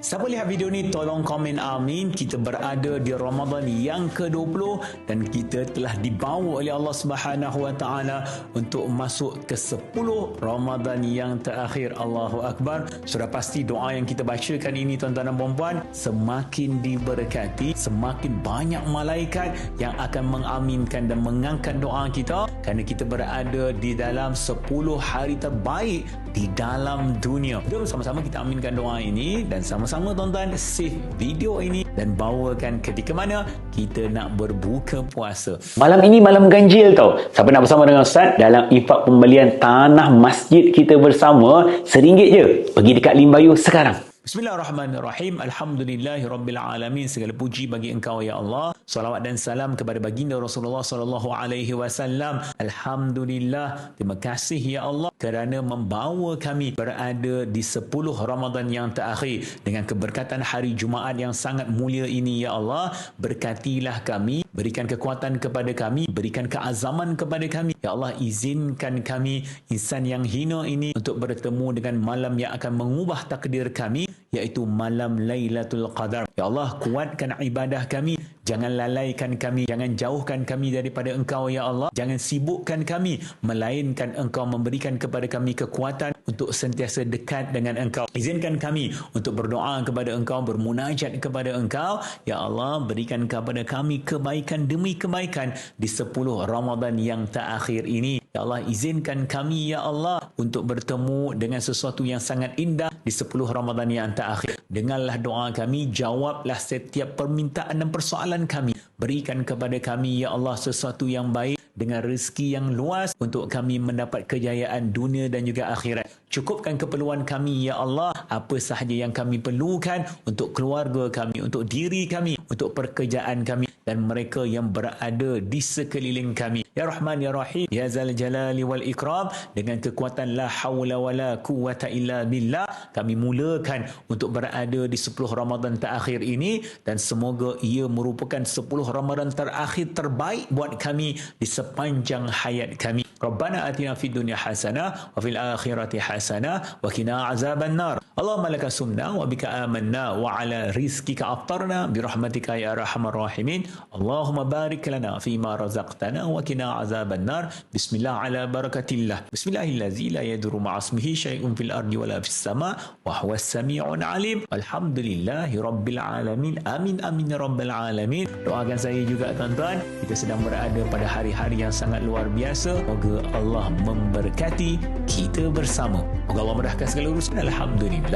Siapa lihat video ni tolong komen amin. Kita berada di Ramadan yang ke-20 dan kita telah dibawa oleh Allah Subhanahu Wa Taala untuk masuk ke 10 Ramadan yang terakhir. Allahu Akbar. Sudah pasti doa yang kita bacakan ini tuan-tuan dan puan-puan semakin diberkati, semakin banyak malaikat yang akan mengaminkan dan mengangkat doa kita kerana kita berada di dalam 10 hari terbaik di dalam dunia. Jom sama-sama kita aminkan doa ini dan sama-sama tuan-tuan save video ini dan bawakan ketika mana kita nak berbuka puasa. Malam ini malam ganjil tau. Siapa nak bersama dengan Ustaz dalam ifak pembelian tanah masjid kita bersama seringgit je. Pergi dekat Limbayu sekarang. Bismillahirrahmanirrahim. Alhamdulillahi rabbil alamin. Segala puji bagi Engkau ya Allah. Salawat dan salam kepada baginda Rasulullah sallallahu alaihi wasallam. Alhamdulillah. Terima kasih ya Allah kerana membawa kami berada di 10 Ramadan yang terakhir dengan keberkatan hari Jumaat yang sangat mulia ini ya Allah. Berkatilah kami, berikan kekuatan kepada kami, berikan keazaman kepada kami. Ya Allah, izinkan kami insan yang hina ini untuk bertemu dengan malam yang akan mengubah takdir kami iaitu malam Lailatul Qadar. Ya Allah, kuatkan ibadah kami. Jangan lalaikan kami, jangan jauhkan kami daripada Engkau ya Allah. Jangan sibukkan kami melainkan Engkau memberikan kepada kami kekuatan untuk sentiasa dekat dengan Engkau. Izinkan kami untuk berdoa kepada Engkau, bermunajat kepada Engkau. Ya Allah, berikan kepada kami kebaikan demi kebaikan di 10 Ramadan yang terakhir ini. Ya Allah, izinkan kami ya Allah untuk bertemu dengan sesuatu yang sangat indah di 10 Ramadan yang terakhir. Dengarlah doa kami, jawablah setiap permintaan dan persoalan kami. Berikan kepada kami, Ya Allah, sesuatu yang baik dengan rezeki yang luas untuk kami mendapat kejayaan dunia dan juga akhirat. Cukupkan keperluan kami, Ya Allah, apa sahaja yang kami perlukan untuk keluarga kami, untuk diri kami, untuk pekerjaan kami dan mereka yang berada di sekeliling kami. Ya Rahman Ya Rahim Ya Zal Jalali wal Ikram dengan kekuatan la haula wala quwata illa billah kami mulakan untuk berada di 10 Ramadan terakhir ini dan semoga ia merupakan 10 Ramadan terakhir terbaik buat kami di sepanjang hayat kami. Rabbana atina fid dunya hasanah wa fil akhirati hasanah wa qina azaban nar. Allahumma laka sumna wa bika amanna wa ala rizkika aftarna birahmatika ya rahman rahimin. Allahumma barik lana fi ma razaqtana wa kina azaban nar. Bismillah ala barakatillah. Bismillahillazi la yadurru ma'a ismihi shay'un fil ardi wala fis sama' wa huwa as-sami'un alim. Alhamdulillahi rabbil alamin. Amin amin ya rabbil alamin. Doakan saya juga tuan-tuan. Kita sedang berada pada hari-hari yang sangat luar biasa. Moga Allah memberkati kita bersama. Moga Allah mudahkan segala urusan. Alhamdulillah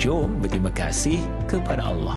jom berterima kasih kepada Allah